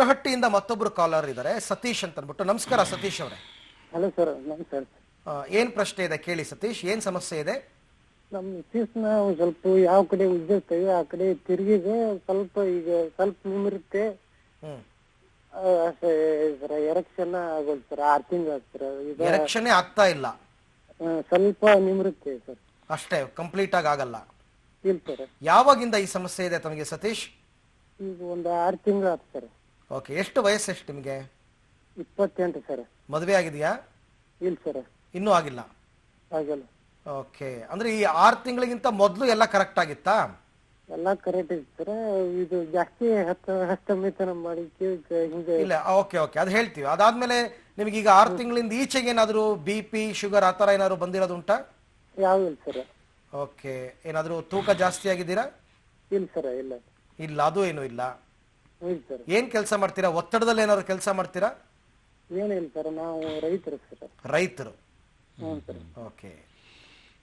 ಶಿರಹಟ್ಟಿಯಿಂದ ಮತ್ತೊಬ್ರು ಕಾಲರ್ ಇದ್ದಾರೆ. ಸತೀಶ್ ಅಂತ ಅಂದ್ಬಿಟ್ಟು. ನಮಸ್ಕಾರ ಸತೀಶ್ ಅವರೇ. ಹಲೋ ಸರ್ ನಮಸ್ಕಾರ. ಆ, ಏನ್ ಪ್ರಶ್ನೆ ಇದೆ ಕೇಳಿ ಸತೀಶ್. ಏನ್ ಸಮಸ್ಯೆ ಇದೆ? ನಮ್ಮ ಮಿಸ್ಸಸ್ನ ನ ಸ್ವಲ್ಪ ಯಾವ ಕಡೆ ಉಜ್ಜಿರ್ತೇವೆ ಆ ಕಡೆ ತಿರುಗಿದೆ ಸ್ವಲ್ಪ ಈಗ ಸ್ವಲ್ಪ ನಿಮಿರುತ್ತೆ. ಹ್ಮ್. ಸರ್ ಎರೆಕ್ಷನ್ ಆಗೋದು ಸರ್ ಆರ್ ತಿಂಗಳು ಸರ್. ಈಗ ಎಲೆಕ್ಷನ್ನೇ ಆಗ್ತಾ ಇಲ್ಲ. ಆ, ಸ್ವಲ್ಪ ನಿಮಿರುತ್ತೆ ಸರ್. ಅಷ್ಟೇ ಕಂಪ್ಲೀಟ್ ಆಗಿ ಆಗಲ್ಲ. ಇಲ್ಲ ಸರ್. ಯಾವಾಗಿಂದ ಈ ಸಮಸ್ಯೆ ಇದೆ ತಮಗೆ ಸತೀಶ್? ಈಗ ಒಂದು ಆರು ತಿಂಗಳು ಆಯ್ತು ಸರ್. ಓಕೆ ಎಷ್ಟು ವಯಸ್ಸು ಎಷ್ಟು ನಿಮಗೆ? ಇಪ್ಪತ್ತೆಂಟು ಸರ್. ಮದುವೆ ಆಗಿದೆಯಾ? ಇಲ್ಲ ಸರ್. ಇನ್ನೂ ಆಗಿಲ್ಲ? ಆಗಲ್ಲ. ಓಕೆ ಅಂದ್ರೆ ಈ ಆರು ತಿಂಗಳಿಗಿಂತ ಮೊದಲು ಎಲ್ಲ ಕರೆಕ್ಟ್ ಆಗಿತ್ತಾ? ಎಲ್ಲ ಕರೆಕ್ಟ್ ಇತ್ತು ಇದು ಜಾಸ್ತಿ ಹತ್ತ ಹಸ್ತಮಿತನ ಮಾಡಿ ಹಿಂಗೆ ಇಲ್ಲ ಓಕೆ ಓಕೆ ಅದು ಹೇಳ್ತೀವಿ. ಅದಾದ್ಮೇಲೆ ನಿಮಗೆ ಈಗ ಆರು ತಿಂಗಳಿಂದ ಈಚೆಗೆ ಏನಾದರೂ ಬಿ ಪಿ ಶುಗರ್ ಆ ಥರ ಏನಾದ್ರು ಬಂದಿರೋದು ಉಂಟಾ? ಯಾವ ಇಲ್ಲ ಸರ್. ಓಕೆ ಏನಾದರೂ ತೂಕ ಜಾಸ್ತಿ ಆಗಿದ್ದೀರಾ? ಇಲ್ಲ ಸರ್ ಇಲ್ಲ. ಇಲ್ಲ ಅದು ಏನೂ ಇಲ್ಲ. ಸರ್ ಏನ್ ಕೆಲಸ ಮಾಡ್ತೀರಾ? ಒತ್ತಡದಲ್ಲಿ ಏನಾದ್ರು ಕೆಲಸ ಮಾಡ್ತೀರಾ? ಏನಿಲ್ಲ ಸರ್ ನಾವು ರೈತರು ಸರ್. ರೈತರು. ಹ್ಞೂ ಸರ್. ಓಕೆ.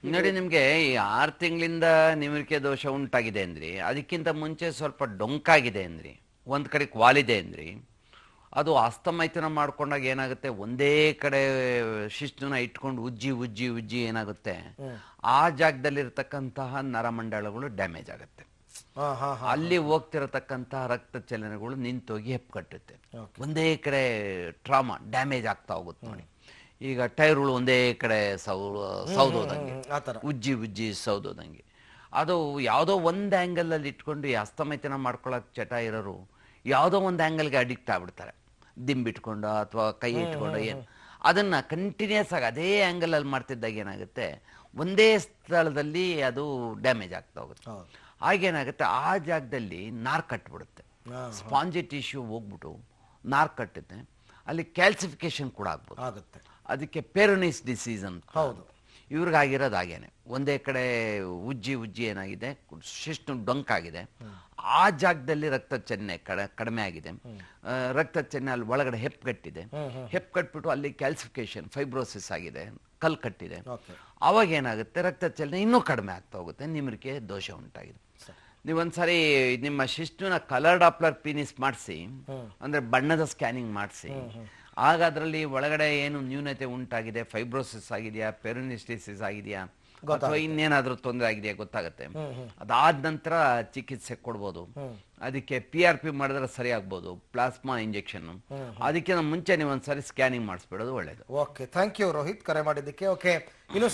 ನೋಡಿ ನಿಮಗೆ ಈ ಆರು ತಿಂಗಳಿಂದ ನಿಮಿರಿಕೆ ದೋಷ ಉಂಟಾಗಿದೆ ಅಂದ್ರಿ. ಅದಕ್ಕಿಂತ ಮುಂಚೆ ಸ್ವಲ್ಪ ಡೊಂಕಾಗಿದೆ ಅಂದ್ರಿ. ಒಂದ್ ಕಡೆ ಕ್ವಾಲಿದೆ ಅಂದ್ರಿ. ಅದು ಅಸ್ತಮೈತನ ಮಾಡ್ಕೊಂಡಾಗ ಏನಾಗುತ್ತೆ? ಒಂದೇ ಕಡೆ ಶಿಸ್ತುನ ಇಟ್ಕೊಂಡು ಉಜ್ಜಿ ಉಜ್ಜಿ ಉಜ್ಜಿ ಏನಾಗುತ್ತೆ? ಆ ಜಾಗದಲ್ಲಿರ್ತಕ್ಕಂತಹ ನರಮಂಡಲಗಳು ಡ್ಯಾಮೇಜ್ ಆಗುತ್ತೆ. ಅಲ್ಲಿ ಹೋಗ್ತಿರತಕ್ಕಂತಹ ರಕ್ತ ಚಲನೆಗಳು ನಿಂತೋಗಿ ಹೆಪ್ಪುಕಟ್ಟುತ್ತೆ ಒಂದೇ ಕಡೆ ಟ್ರಾಮಾ ಡ್ಯಾಮೇಜ್ ಆಗ್ತಾ ಹೋಗುತ್ತೆ ನೋಡಿ. ಈಗ ಟೈರ್ಗಳು ಒಂದೇ ಕಡೆ ಸೌ ಸೌದೋದಂಗೆ. ಉಜ್ಜಿ ಉಜ್ಜಿ ಸೌದೋದಂಗೆ. ಅದು ಯಾವುದೋ ಒಂದು ಆ್ಯಂಗಲಲ್ಲಿ ಇಟ್ಕೊಂಡು ಈ ಅಸ್ತಮೈತನ ಮಾಡ್ಕೊಳಕ್ ಚಟ ಇರೋರು ಯಾವುದೋ ಒಂದು ಆ್ಯಂಗಲ್ಗೆ ಅಡಿಕ್ಟ್ ಆಗ್ಬಿಡ್ತಾರೆ. ದಿಂಬಿಟ್ಕೊಂಡು ಅಥವಾ ಕೈ ಇಟ್ಕೊಂಡು ಏನು. ಅದನ್ನ ಕಂಟಿನ್ಯೂಸ್ ಆಗಿ ಅದೇ ಆ್ಯಂಗಲಲ್ಲಿ ಮಾಡ್ತಿದ್ದಾಗ ಏನಾಗುತ್ತೆ? ಒಂದೇ ಸ್ಥಳದಲ್ಲಿ ಅದು ಡ್ಯಾಮೇಜ್ ಆಗ್ತಾ ಹೋಗುತ್ತೆ. ಆಗೇನಾಗುತ್ತೆ ಆ ಜಾಗದಲ್ಲಿ ನಾರ್ ಕಟ್ಬಿಡುತ್ತೆ. ಸ್ಪಾಂಜಿ ಟಿಶ್ಯೂ ಹೋಗ್ಬಿಟ್ಟು ನಾರ್ ಕಟ್ಟುತ್ತೆ ಅಲ್ಲಿ ಕ್ಯಾಲ್ಸಿಫಿಕೇಶನ್ ಕೂಡ ಆಗ್ಬೋದು. ಆಗುತ್ತೆ. ಅದಕ್ಕೆ ಪೇರೋನಿಸ್ ಡಿಸೀಸ್ ಅಂತ. ಹೌದು. ಇವ್ರಿಗಾಗಿರೋದು ಹಾಗೇನೆ. ಒಂದೇ ಕಡೆ ಉಜ್ಜಿ ಉಜ್ಜಿ ಏನಾಗಿದೆ? ಶಿಷ್ಟು ಡೊಂಕಾಗಿದೆ ಆ ಜಾಗದಲ್ಲಿ ರಕ್ತ ಚೆನ್ನೆ ಕಡ ಕಡಿಮೆ ಆಗಿದೆ. ರಕ್ತ ಚೆನ್ನೆ ಅಲ್ಲಿ ಒಳಗಡೆ ಹೆಪ್ ಕಟ್ಬಿಟ್ಟು ಅಲ್ಲಿ ಕ್ಯಾಲ್ಸಿಫಿಕೇಶನ್ ಫೈಬ್ರೋಸಿಸ್ ಆಗಿದೆ. ಕಲ್ ಕಟ್ಟಿದೆ. ಅವಾಗ ಏನಾಗುತ್ತೆ? ರಕ್ತ ಚಲನೆ ಇನ್ನೂ ಕಡಿಮೆ ಆಗ್ತಾ ಹೋಗುತ್ತೆ. ನಿಮ್ರಿಗೆ ದೋಷ ಉಂಟಾಗಿದೆ. ನೀವೊಂದ್ಸರಿ ನಿಮ್ಮ ಶಿಸ್ತುನ ಕಲರ್ ಡಾಪ್ಲರ್ ಪೀನಿಸ್ ಮಾಡಿಸಿ ಅಂದ್ರೆ ಬಣ್ಣದ ಸ್ಕ್ಯಾನಿಂಗ್ ಮಾಡಿಸಿ. ಆಗ ಅದರಲ್ಲಿ ಒಳಗಡೆ ಏನು ನ್ಯೂನತೆ ಉಂಟಾಗಿದೆ? ಫೈಬ್ರೋಸಿಸ್ ಆಗಿದೆಯಾ? ಪೆರೋನಿಸ್ಟಿಸಿಸ್ ಆಗಿದೆಯಾ? ಅಥವಾ ಇನ್ನೇನಾದ್ರೂ ತೊಂದರೆ ಆಗಿದೆಯಾ ಗೊತ್ತಾಗುತ್ತೆ. ಅದಾದ ನಂತರ ಚಿಕಿತ್ಸೆ ಕೊಡ್ಬೋದು. ಅದಕ್ಕೆ ಪಿ ಆರ್ ಪಿ ಮಾಡಿದ್ರೆ ಸರಿ ಆಗ್ಬೋದು. ಪ್ಲಾಸ್ಮಾ ಇಂಜೆಕ್ಷನ್ ಅದಕ್ಕಿಂತ ಮುಂಚೆ ನೀವು ಒಂದ್ಸರಿ ಸ್ಕ್ಯಾನಿಂಗ್ ಮಾಡಿಸ್ಬಿಡೋದು ಒಳ್ಳೇದು. ಓಕೆ ಥ್ಯಾಂಕ್ ಯು ರೋಹಿತ್ ಕರೆ ಮಾಡಿದ್ದಕ್ಕೆ. ಓಕೆ ಇನ್ನು